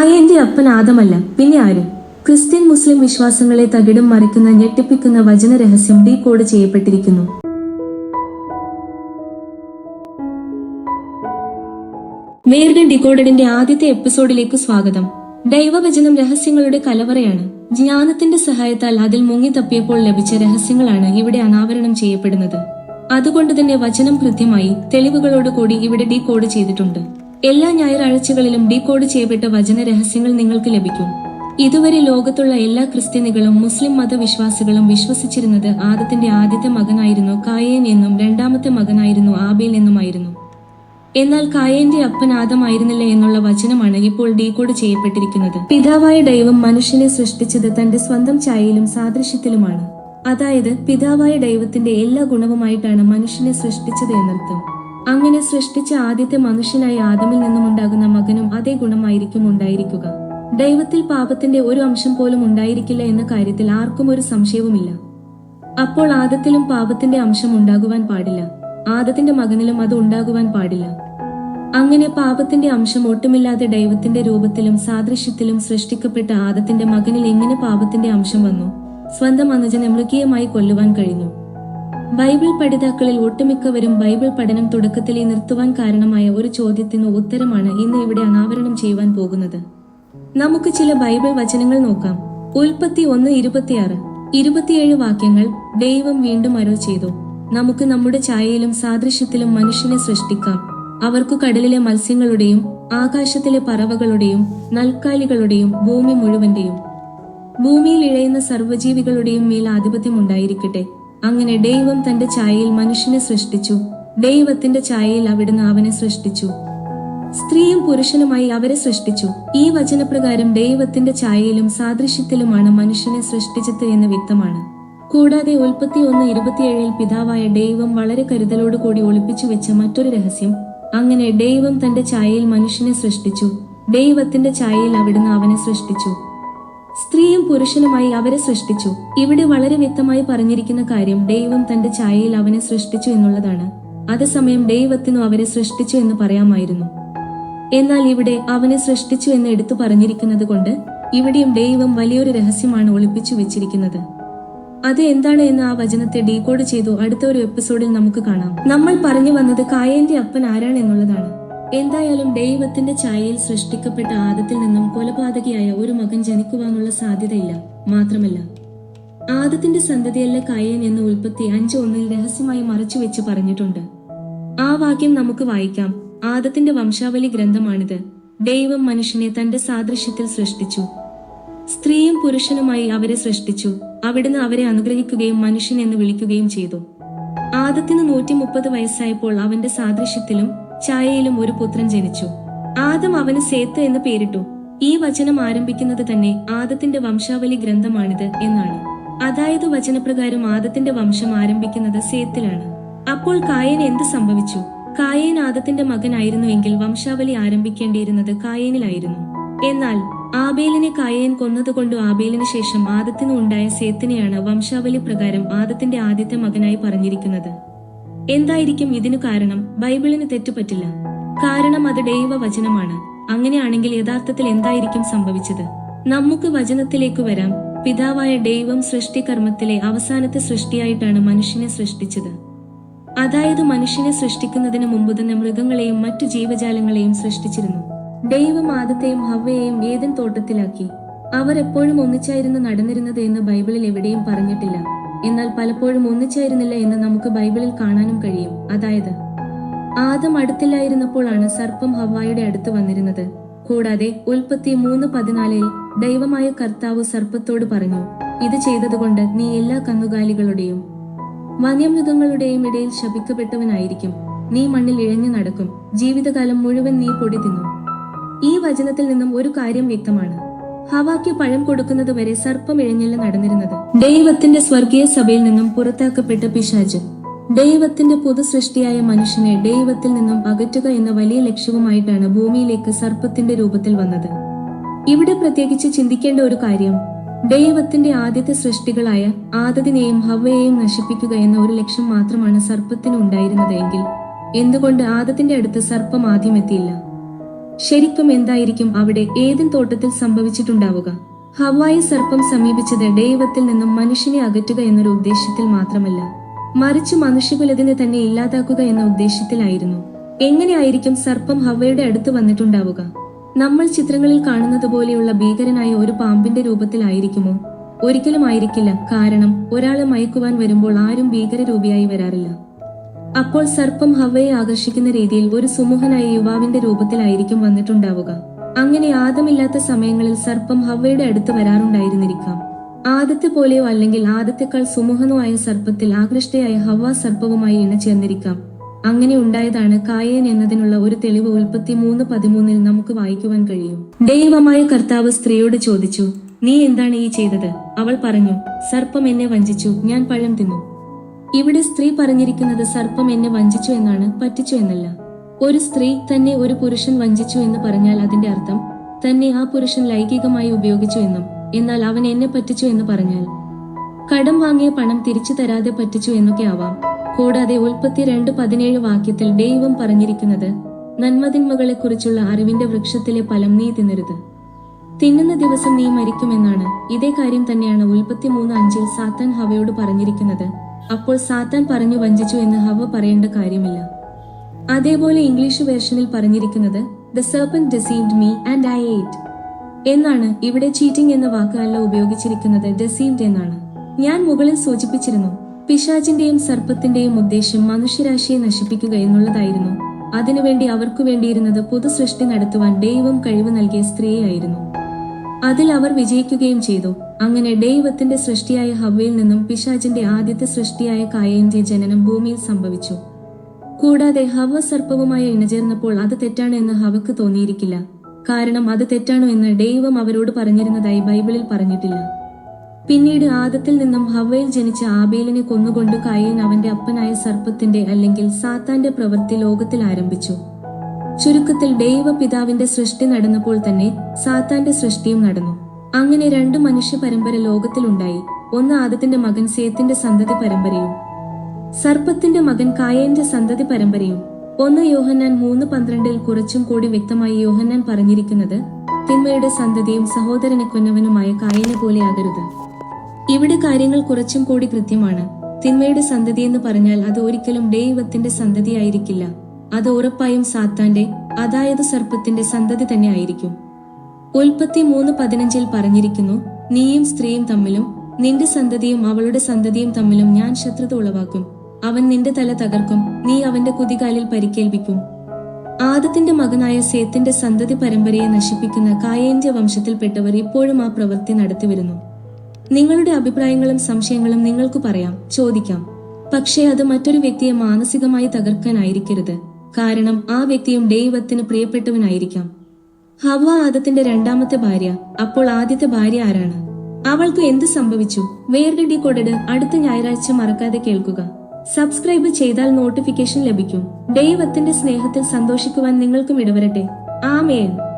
കായന്റെ അപ്പൻ ആദമല്ല. പിന്നെ ആര്? ക്രിസ്ത്യൻ മുസ്ലിം വിശ്വാസങ്ങളെ തകിടം മറിക്കുന്ന ഞെട്ടിപ്പിക്കുന്ന വചന രഹസ്യം ഡീ കോഡ് ചെയ്യപ്പെട്ടിരിക്കുന്നു. വേർഗൻ ഡിക്കോഡഡിന്റെ ആദ്യത്തെ എപ്പിസോഡിലേക്ക് സ്വാഗതം. ദൈവവചനം രഹസ്യങ്ങളുടെ കലവറയാണ്. ജ്ഞാനത്തിന്റെ സഹായത്താൽ അതിൽ മുങ്ങിത്തപ്പിയപ്പോൾ ലഭിച്ച രഹസ്യങ്ങളാണ് ഇവിടെ അനാവരണം ചെയ്യപ്പെടുന്നത്. അതുകൊണ്ട് തന്നെ വചനം കൃത്യമായി തെളിവുകളോടുകൂടി ഇവിടെ ഡീ കോഡ് ചെയ്തിട്ടുണ്ട്. എല്ലാ ഞായറാഴ്ചകളിലും ഡീകോഡ് ചെയ്യപ്പെട്ട വചന രഹസ്യങ്ങൾ നിങ്ങൾക്ക് ലഭിക്കും. ഇതുവരെ ലോകത്തുള്ള എല്ലാ ക്രിസ്ത്യാനികളും മുസ്ലിം മതവിശ്വാസികളും വിശ്വസിച്ചിരുന്നത് ആദത്തിന്റെ ആദ്യത്തെ മകനായിരുന്നു കായേൻ എന്നും രണ്ടാമത്തെ മകനായിരുന്നു ആബേൽ എന്നുമായിരുന്നു. എന്നാൽ കായേന്റെ അപ്പൻ ആദമായിരുന്നില്ല എന്നുള്ള വചനമാണ് ഇപ്പോൾ ഡീകോഡ് ചെയ്യപ്പെട്ടിരിക്കുന്നത്. പിതാവായ ദൈവം മനുഷ്യനെ സൃഷ്ടിച്ചത് തന്റെ സ്വന്തം ഛായയിലും സാദൃശ്യത്തിലുമാണ്. അതായത് പിതാവായ ദൈവത്തിന്റെ എല്ലാ ഗുണവുമായിട്ടാണ് മനുഷ്യനെ സൃഷ്ടിച്ചത് എന്നർത്ഥം. അങ്ങനെ സൃഷ്ടിച്ച ആദ്യത്തെ മനുഷ്യനായി ആദമിൽ നിന്നും ഉണ്ടാകുന്ന മകനും അതേ ഗുണമായിരിക്കും ഉണ്ടായിരിക്കുക. ദൈവത്തിൽ പാപത്തിന്റെ ഒരു അംശം പോലും ഉണ്ടായിരിക്കില്ല എന്ന കാര്യത്തിൽ ആർക്കും ഒരു സംശയവുമില്ല. അപ്പോൾ ആദത്തിലും പാപത്തിന്റെ അംശം ഉണ്ടാകുവാൻ പാടില്ല. ആദത്തിന്റെ മകനിലും അത് ഉണ്ടാകുവാൻ പാടില്ല. അങ്ങനെ പാപത്തിന്റെ അംശം ഒട്ടുമില്ലാതെ ദൈവത്തിന്റെ രൂപത്തിലും സാദൃശ്യത്തിലും സൃഷ്ടിക്കപ്പെട്ട ആദത്തിന്റെ മകനിൽ എങ്ങനെ പാപത്തിന്റെ അംശം വന്നു? സ്വന്തം അനുജനെ മൃഗീയമായി കൊല്ലുവാൻ കഴിഞ്ഞു. ബൈബിൾ പഠിതാക്കളിൽ ഒട്ടുമിക്കവരും ബൈബിൾ പഠനം തുടക്കത്തിലേ നിർത്തുവാൻ കാരണമായ ഒരു ചോദ്യത്തിന് ഉത്തരമാണ് ഇന്ന് ഇവിടെ അനാവരണം ചെയ്യുവാൻ പോകുന്നത്. നമുക്ക് ചില ബൈബിൾ വചനങ്ങൾ നോക്കാം. ഉൽപ്പത്തി ഒന്ന് ഇരുപത്തിയാറ്. ഇരുപത്തിയേഴ് വാക്യങ്ങൾ ദൈവം വീണ്ടും അരോ ചെയ്തു. നമുക്ക് നമ്മുടെ ഛായയിലും സാദൃശ്യത്തിലും മനുഷ്യനെ സൃഷ്ടിക്കാം. അവർക്ക് കടലിലെ മത്സ്യങ്ങളുടെയും ആകാശത്തിലെ പറവകളുടെയും നൽക്കാലികളുടെയും ഭൂമി മുഴുവന്റെയും. ഭൂമിയിൽ ഇഴയുന്ന സർവജീവികളുടെയും മേൽ ആധിപത്യം ഉണ്ടായിരിക്കട്ടെ. അങ്ങനെ ദൈവം തന്റെ ഛായയിൽ മനുഷ്യനെ സൃഷ്ടിച്ചു. ദൈവത്തിന്റെ ഛായയിൽ അവിടുന്ന് അവനെ സൃഷ്ടിച്ചു. സ്ത്രീയും പുരുഷനുമായി അവരെ സൃഷ്ടിച്ചു. ഈ വചനപ്രകാരം ദൈവത്തിന്റെ ഛായയിലും സാദൃശ്യത്തിലുമാണ് മനുഷ്യനെ സൃഷ്ടിച്ചത് എന്ന് വ്യക്തമാണ്. കൂടാതെ ഉൽപ്പത്തി ഒന്ന് ഇരുപത്തിയേഴിൽ പിതാവായ ദൈവം വളരെ കരുതലോടുകൂടി ഒളിപ്പിച്ചു വെച്ച മറ്റൊരു രഹസ്യം. അങ്ങനെ ദൈവം തന്റെ ഛായയിൽ മനുഷ്യനെ സൃഷ്ടിച്ചു. ദൈവത്തിന്റെ ഛായയിൽ അവിടുന്ന് അവനെ സൃഷ്ടിച്ചു. സ്ത്രീയും പുരുഷനുമായി അവരെ സൃഷ്ടിച്ചു. ഇവിടെ വളരെ വ്യക്തമായി പറഞ്ഞിരിക്കുന്ന കാര്യം ദൈവം തന്റെ ഛായയിൽ അവനെ സൃഷ്ടിച്ചു എന്നുള്ളതാണ്. അതേസമയം ദൈവത്തിനു അവരെ സൃഷ്ടിച്ചു എന്ന് പറയാമായിരുന്നു. എന്നാൽ ഇവിടെ അവനെ സൃഷ്ടിച്ചു എന്ന് എടുത്തു പറഞ്ഞിരിക്കുന്നത് കൊണ്ട് ഇവിടെയും ദൈവം വലിയൊരു രഹസ്യമാണ് ഒളിപ്പിച്ചു വെച്ചിരിക്കുന്നത്. അത് എന്താണ് എന്ന് ആ വചനത്തെ ഡീകോഡ് ചെയ്തു അടുത്ത ഒരു എപ്പിസോഡിൽ നമുക്ക് കാണാം. നമ്മൾ പറഞ്ഞു വന്നത് കായന്റെ അപ്പൻ ആരാണ് എന്നുള്ളതാണ്. എന്തായാലും ദൈവത്തിന്റെ ഛായയിൽ സൃഷ്ടിക്കപ്പെട്ട ആദത്തിൽ നിന്നും കൊലപാതകിയായ ഒരു മകൻ ജനിക്കുവാനുള്ള സാധ്യതയില്ല. മാത്രമല്ല ആദത്തിന്റെ സന്തതിയല്ല കായൻ എന്ന് ഉൽപ്പത്തി അഞ്ച് ഒന്നിൽ രഹസ്യമായി മറച്ചുവെച്ച് പറഞ്ഞിട്ടുണ്ട്. ആ വാക്യം നമുക്ക് വായിക്കാം. ആദത്തിന്റെ വംശാവലി ഗ്രന്ഥമാണിത്. ദൈവം മനുഷ്യനെ തന്റെ സാദൃശ്യത്തിൽ സൃഷ്ടിച്ചു. സ്ത്രീയും പുരുഷനുമായി അവരെ സൃഷ്ടിച്ചു. അവിടുന്ന് അവരെ അനുഗ്രഹിക്കുകയും മനുഷ്യൻ എന്ന് വിളിക്കുകയും ചെയ്തു. ആദത്തിന് നൂറ്റി മുപ്പത് വയസ്സായപ്പോൾ അവന്റെ സാദൃശ്യത്തിലും ഛായയിലും ഒരു പുത്രൻ ജനിച്ചു. ആദം അവന് സേത്ത് എന്ന് പേരിട്ടു. ഈ വചനം ആരംഭിക്കുന്നത് തന്നെ ആദത്തിന്റെ വംശാവലി ഗ്രന്ഥമാണിത് എന്നാണ്. അതായത് വചനപ്രകാരം ആദത്തിന്റെ വംശം ആരംഭിക്കുന്നത് സേത്തിലാണ്. അപ്പോൾ കായൻ എന്ത് സംഭവിച്ചു? കായേൻ ആദത്തിന്റെ മകനായിരുന്നുവെങ്കിൽ വംശാവലി ആരംഭിക്കേണ്ടിയിരുന്നത് കായേനിലായിരുന്നു. എന്നാൽ ആബേലിനെ കായേൻ കൊന്നതുകൊണ്ട് ആബേലിന് ശേഷം ആദത്തിനു ഉണ്ടായ സേത്തിനെയാണ് വംശാവലി പ്രകാരം ആദത്തിന്റെ ആദ്യത്തെ മകനായി പറഞ്ഞിരിക്കുന്നത്. എന്തായിരിക്കും ഇതിനു കാരണം? ബൈബിളിന് തെറ്റുപറ്റില്ല കാരണം അത് ദൈവ വചനമാണ് അങ്ങനെയാണെങ്കിൽ യഥാർത്ഥത്തിൽ എന്തായിരിക്കും സംഭവിച്ചത്? നമുക്ക് വചനത്തിലേക്ക് വരാം. പിതാവായ ദൈവം സൃഷ്ടികർമ്മത്തിലെ അവസാനത്തെ സൃഷ്ടിയായിട്ടാണ് മനുഷ്യനെ സൃഷ്ടിച്ചത്. അതായത് മനുഷ്യനെ സൃഷ്ടിക്കുന്നതിന് മുമ്പ് തന്നെ മൃഗങ്ങളെയും മറ്റു ജീവജാലങ്ങളെയും സൃഷ്ടിച്ചിരുന്നു. ദൈവം ആദത്തെയും ഹവയെയും ഏതൻ തോട്ടത്തിലാക്കി. അവർ എപ്പോഴും ഒന്നിച്ചായിരുന്നു നടന്നിരുന്നത് എന്ന് ബൈബിളിൽ എവിടെയും പറഞ്ഞിട്ടില്ല. എന്നാൽ പലപ്പോഴും ഒന്നിച്ചായിരുന്നില്ല എന്ന് നമുക്ക് ബൈബിളിൽ കാണാനും കഴിയും. അതായത് ആദം അടുത്തില്ലായിരുന്നപ്പോഴാണ് സർപ്പം ഹവായുടെ അടുത്ത് വന്നിരുന്നത്. കൂടാതെ ഉൽപ്പത്തി മൂന്ന് പതിനാലിൽ ദൈവമായ കർത്താവ് സർപ്പത്തോട് പറഞ്ഞു ഇത് ചെയ്തതുകൊണ്ട് നീ എല്ലാ കന്നുകാലികളുടെയും വന്യമൃഗങ്ങളുടെയും ഇടയിൽ ശപിക്കപ്പെട്ടവനായിരിക്കും. നീ മണ്ണിൽ ഇഴഞ്ഞു നടക്കും. ജീവിതകാലം മുഴുവൻ നീ പൊടി തിന്നു. ഈ വചനത്തിൽ നിന്നും ഒരു കാര്യം വ്യക്തമാണ്. ഹവാക്ക് പഴം കൊടുക്കുന്നത് വരെ സർപ്പം ഇഴഞ്ഞല്ല നടന്നിരുന്നത്. ദൈവത്തിന്റെ സ്വർഗീയ സഭയിൽ നിന്നും പുറത്താക്കപ്പെട്ട പിശാജ് ദൈവത്തിന്റെ പൊതുസൃഷ്ടിയായ മനുഷ്യനെ ദൈവത്തിൽ നിന്നും അകറ്റുക എന്ന വലിയ ലക്ഷ്യവുമായിട്ടാണ് ഭൂമിയിലേക്ക് സർപ്പത്തിന്റെ രൂപത്തിൽ വന്നത്. ഇവിടെ പ്രത്യേകിച്ച് ചിന്തിക്കേണ്ട ഒരു കാര്യം ദൈവത്തിന്റെ ആദ്യത്തെ സൃഷ്ടികളായ ആദതിനെയും ഹവയെയും നശിപ്പിക്കുക എന്ന ഒരു ലക്ഷ്യം മാത്രമാണ് സർപ്പത്തിന് ഉണ്ടായിരുന്നത് എങ്കിൽ എന്തുകൊണ്ട് ആദത്തിന്റെ അടുത്ത് സർപ്പം ആദ്യം എത്തിയില്ല? ശരിക്കും എന്തായിരിക്കും അവിടെ ഏതിൻ തോട്ടത്തിൽ സംഭവിച്ചിട്ടുണ്ടാവുക? ഹവായ സർപ്പം സമീപിച്ചത് ദൈവത്തിൽ നിന്നും മനുഷ്യനെ അകറ്റുക എന്നൊരു ഉദ്ദേശത്തിൽ മാത്രമല്ല. മറിച്ച് മനുഷ്യകുലതിനെ തന്നെ ഇല്ലാതാക്കുക എന്ന ഉദ്ദേശത്തിലായിരുന്നു എങ്ങനെയായിരിക്കും സർപ്പം ഹവയുടെ അടുത്ത് വന്നിട്ടുണ്ടാവുക? നമ്മൾ ചിത്രങ്ങളിൽ കാണുന്നത് പോലെയുള്ള ഭീകരനായ ഒരു പാമ്പിന്റെ രൂപത്തിലായിരിക്കുമോ? ഒരിക്കലും ആയിരിക്കില്ല കാരണം ഒരാളെ മയക്കുവാൻ വരുമ്പോൾ ആരും ഭീകരരൂപിയായി വരാറില്ല. അപ്പോൾ സർപ്പം ഹവയെ ആകർഷിക്കുന്ന രീതിയിൽ ഒരു സുമൂഹനായ യുവാവിന്റെ രൂപത്തിലായിരിക്കും വന്നിട്ടുണ്ടാവുക. അങ്ങനെ ആദമില്ലാത്ത സമയങ്ങളിൽ സർപ്പം ഹവയുടെ അടുത്ത് വരാറുണ്ടായിരുന്നിരിക്കാം. ആദത്തെ പോലെയോ അല്ലെങ്കിൽ ആദത്തെക്കാൾ സുമൂഹനോ ആയ സർപ്പത്തിൽ ആകൃഷ്ടയായ ഹവ സർപ്പവുമായി ഇണചേർന്നിരിക്കാം. അങ്ങനെ ഉണ്ടായതാണ് കായേൻ എന്നതിനുള്ള ഒരു തെളിവ് ഉൽപ്പത്തി മൂന്ന് പതിമൂന്നിൽ നമുക്ക് വായിക്കുവാൻ കഴിയും. ദൈവമായ കർത്താവ് സ്ത്രീയോട് ചോദിച്ചു നീ എന്താണ് ഈ ചെയ്തത്? അവൾ പറഞ്ഞു സർപ്പം എന്നെ വഞ്ചിച്ചു ഞാൻ പഴം തിന്നു. ഇവിടെ സ്ത്രീ പറഞ്ഞിരിക്കുന്നത് സർപ്പം എന്നെ വഞ്ചിച്ചു എന്നാണ് പറ്റിച്ചു എന്നല്ല. ഒരു സ്ത്രീ തന്നെ ഒരു പുരുഷൻ വഞ്ചിച്ചു എന്ന് പറഞ്ഞാൽ അതിന്റെ അർത്ഥം തന്നെ ആ പുരുഷൻ ലൈംഗികമായി ഉപയോഗിച്ചു എന്നും എന്നാൽ അവൻ എന്നെ പറ്റിച്ചു എന്ന് പറഞ്ഞാൽ. കടം വാങ്ങിയ പണം തിരിച്ചു തരാതെ പറ്റിച്ചു എന്നൊക്കെ ആവാം. കൂടാതെ ഉൽപ്പത്തി രണ്ട് പതിനേഴ് വാക്യത്തിൽ ദൈവം പറഞ്ഞിരിക്കുന്നത് നന്മതിന്മകളെ കുറിച്ചുള്ള അറിവിന്റെ വൃക്ഷത്തിലെ ഫലം നീ തിന്നരുത്. തിന്നുന്ന ദിവസം നീ മരിക്കുമെന്നാണ്. ഇതേ കാര്യം തന്നെയാണ് ഉൽപ്പത്തി മൂന്ന് അഞ്ചിൽ സാത്താൻ ഹവയോട് പറഞ്ഞിരിക്കുന്നത്. അപ്പോൾ സാത്താൻ പറഞ്ഞു വഞ്ചിച്ചു എന്ന് ഹവ പറയേണ്ട കാര്യമില്ല. അതേപോലെ ഇംഗ്ലീഷ് വേർഷനിൽ പറഞ്ഞിരിക്കുന്നത് the serpent deceived me and I ate എന്നാണ് ഇവിടെ ചീറ്റിംഗ് എന്ന വാക്ക് അല്ല ഉപയോഗിച്ചിരിക്കുന്നത് ഡെസീവ്ഡ് എന്നാണ്. ഞാൻ മുകളിൽ സൂചിപ്പിച്ചിരുന്നു പിശാചിന്റെയും സർപ്പത്തിന്റെയും ഉദ്ദേശം മനുഷ്യരാശിയെ നശിപ്പിക്കുക എന്നുള്ളതായിരുന്നു. അതിനുവേണ്ടി അവർക്കു വേണ്ടിയിരുന്നത് പുതുസൃഷ്ടി നടത്തുവാൻ ദൈവം കഴിവ് നൽകിയ സ്ത്രീയായിരുന്നു. അതിൽ അവർ വിജയിക്കുകയും ചെയ്തു. അങ്ങനെ ദൈവത്തിന്റെ സൃഷ്ടിയായ ഹവയിൽ നിന്നും പിശാചിന്റെ ആദ്യത്തെ സൃഷ്ടിയായ കായന്റെ ജനനം ഭൂമിയിൽ സംഭവിച്ചു. കൂടാതെ ഹവ സർപ്പവുമായി ഇണചേർന്നപ്പോൾ അത് തെറ്റാണ് എന്ന് ഹവക്ക് തോന്നിയിരിക്കില്ല. കാരണം അത് തെറ്റാണോ എന്ന് ദൈവം അവരോട് പറഞ്ഞിരുന്നതായി ബൈബിളിൽ പറഞ്ഞിട്ടില്ല. പിന്നീട് ആദത്തിൽ നിന്നും ഹവയിൽ ജനിച്ച ആബേലിനെ കൊന്നുകൊണ്ട് കായൻ അവന്റെ അപ്പനായ സർപ്പത്തിന്റെ അല്ലെങ്കിൽ സാത്താന്റെ പ്രവൃത്തി ലോകത്തിൽ ആരംഭിച്ചു. ചുരുക്കത്തിൽ ദൈവപിതാവിന്റെ സൃഷ്ടി നടന്നപ്പോൾ തന്നെ സാത്താന്റെ സൃഷ്ടിയും നടന്നു. അങ്ങനെ രണ്ട് മനുഷ്യ പരമ്പര ലോകത്തിലുണ്ടായി. ഒന്ന് ആദത്തിന്റെ മകൻ സേത്തിന്റെ സന്തതി പരമ്പരയും സർപ്പത്തിന്റെ മകൻ കായന്റെ സന്തതി പരമ്പരയും. ഒന്ന് യോഹന്നാൻ മൂന്ന് പന്ത്രണ്ടിൽ കുറച്ചും കൂടി വ്യക്തമായി യോഹന്നാൻ പറഞ്ഞിരിക്കുന്നത് തിന്മയുടെ സന്തതിയും സഹോദരനെ കൊന്നവനുമായ കായനെ പോലെ ആകരുത്. ഇവിടെ കാര്യങ്ങൾ കുറച്ചും കൂടി കൃത്യമാണ്. തിന്മയുടെ സന്തതി എന്ന് പറഞ്ഞാൽ അത് ഒരിക്കലും ദൈവത്തിന്റെ സന്തതിയായിരിക്കില്ല. അത് ഉറപ്പായും സാത്താന്റെ അതായത് സർപ്പത്തിന്റെ സന്തതി തന്നെ ആയിരിക്കും. ഉൽപ്പത്തി മൂന്ന് പതിനഞ്ചിൽ പറഞ്ഞിരിക്കുന്നു നീയും സ്ത്രീയും തമ്മിലും നിന്റെ സന്തതിയും അവളുടെ സന്തതിയും തമ്മിലും ഞാൻ ശത്രുത ഉളവാക്കും. അവൻ നിന്റെ തല തകർക്കും നീ അവന്റെ കുതികാലിൽ പരിക്കേൽപ്പിക്കും. ആദത്തിന്റെ മകനായ സേത്തിന്റെ സന്തതി പരമ്പരയെ നശിപ്പിക്കുന്ന കായേന്റെ വംശത്തിൽപ്പെട്ടവർ ഇപ്പോഴും ആ പ്രവൃത്തി നടത്തിവരുന്നു നിങ്ങളുടെ അഭിപ്രായങ്ങളും സംശയങ്ങളും നിങ്ങൾക്ക് പറയാം ചോദിക്കാം. പക്ഷേ അത് മറ്റൊരു വ്യക്തിയെ മാനസികമായി തകർക്കാനായിരിക്കരുത്. കാരണം ആ വ്യക്തിയും ദൈവത്തിന് പ്രിയപ്പെട്ടവനായിരിക്കാം. ഹവ ആദത്തിന്റെ രണ്ടാമത്തെ ഭാര്യ അപ്പോൾ ആദ്യത്തെ ഭാര്യ ആരാണ്? അവൾക്ക് എന്ത് സംഭവിച്ചു? വേർഡ് കൊടട് അടുത്ത ഞായറാഴ്ച മറക്കാതെ കേൾക്കുക. സബ്സ്ക്രൈബ് ചെയ്താൽ നോട്ടിഫിക്കേഷൻ ലഭിക്കും. ദൈവത്തിന്റെ സ്നേഹത്തിൽ സന്തോഷിക്കുവാൻ നിങ്ങൾക്കും ഇടവരട്ടെ. ആമേൻ.